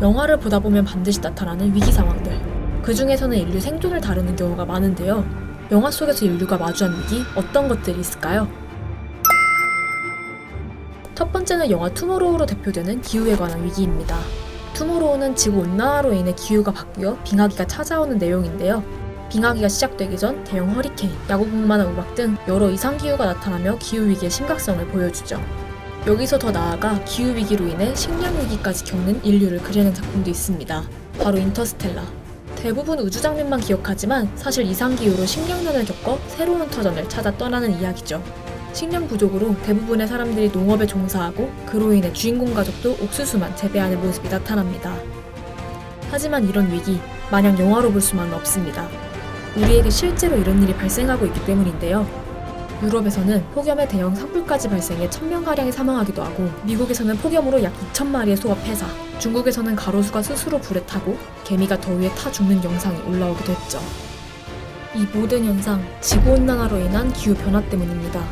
영화를 보다 보면 반드시 나타나는 위기 상황들. 그 중에서는 인류 생존을 다루는 경우가 많은데요. 영화 속에서 인류가 마주한 위기 어떤 것들이 있을까요? 첫 번째는 영화 투모로우로 대표되는 기후에 관한 위기입니다. 투모로우는 지구 온난화로 인해 기후가 바뀌어 빙하기가 찾아오는 내용인데요. 빙하기가 시작되기 전 대형 허리케인, 야구공만한 우박 등 여러 이상 기후가 나타나며 기후 위기의 심각성을 보여주죠. 여기서 더 나아가 기후 위기로 인해 식량 위기까지 겪는 인류를 그리는 작품도 있습니다. 바로 인터스텔라. 대부분 우주 장면만 기억하지만 사실 이상 기후로 식량난을 겪어 새로운 터전을 찾아 떠나는 이야기죠. 식량 부족으로 대부분의 사람들이 농업에 종사하고 그로 인해 주인공 가족도 옥수수만 재배하는 모습이 나타납니다. 하지만 이런 위기 마냥 영화로 볼 수만은 없습니다. 우리에게 실제로 이런 일이 발생하고 있기 때문인데요. 유럽에서는 폭염에 대형 산불까지 발생해 1000명가량이 사망하기도 하고 미국에서는 폭염으로 약 2천마리의 소가 폐사 중국에서는 가로수가 스스로 불에 타고 개미가 더위에 타 죽는 영상이 올라오기도 했죠. 이 모든 현상 지구온난화로 인한 기후변화 때문입니다.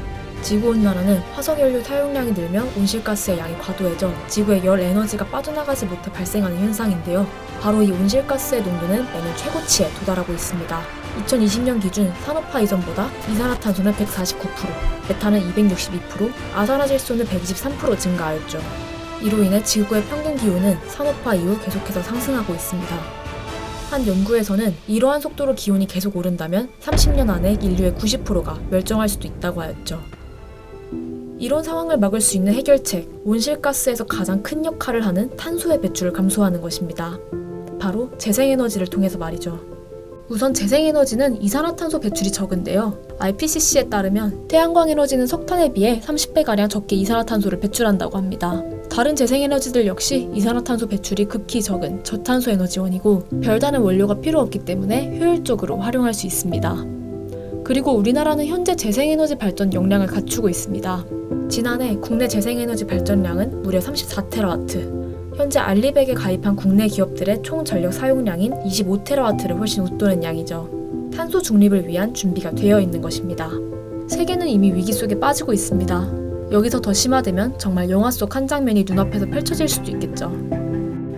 지구온난화는 화석연료 사용량이 늘며 온실가스의 양이 과도해져 지구의 열 에너지가 빠져나가지 못해 발생하는 현상인데요. 바로 이 온실가스의 농도는 매년 최고치에 도달하고 있습니다. 2020년 기준 산업화 이전보다 이산화탄소는 149%, 메탄은 262%, 아산화질소는 123% 증가하였죠. 이로 인해 지구의 평균 기온은 산업화 이후 계속해서 상승하고 있습니다. 한 연구에서는 이러한 속도로 기온이 계속 오른다면 30년 안에 인류의 90%가 멸종할 수도 있다고 하였죠. 이런 상황을 막을 수 있는 해결책, 온실가스에서 가장 큰 역할을 하는 탄소의 배출을 감소하는 것입니다. 바로 재생에너지를 통해서 말이죠. 우선 재생에너지는 이산화탄소 배출이 적은데요. IPCC에 따르면 태양광 에너지는 석탄에 비해 30배가량 적게 이산화탄소를 배출한다고 합니다. 다른 재생에너지들 역시 이산화탄소 배출이 극히 적은 저탄소 에너지원이고 별다른 원료가 필요 없기 때문에 효율적으로 활용할 수 있습니다. 그리고 우리나라는 현재 재생에너지 발전 역량을 갖추고 있습니다. 지난해 국내 재생에너지 발전량은 무려 34테라와트, 현재 알리백에 가입한 국내 기업들의 총 전력 사용량인 25테라와트를 훨씬 웃도는 양이죠. 탄소 중립을 위한 준비가 되어 있는 것입니다. 세계는 이미 위기 속에 빠지고 있습니다. 여기서 더 심화되면 정말 영화 속 한 장면이 눈앞에서 펼쳐질 수도 있겠죠.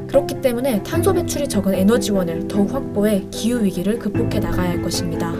그렇기 때문에 탄소 배출이 적은 에너지원을 더욱 확보해 기후 위기를 극복해 나가야 할 것입니다.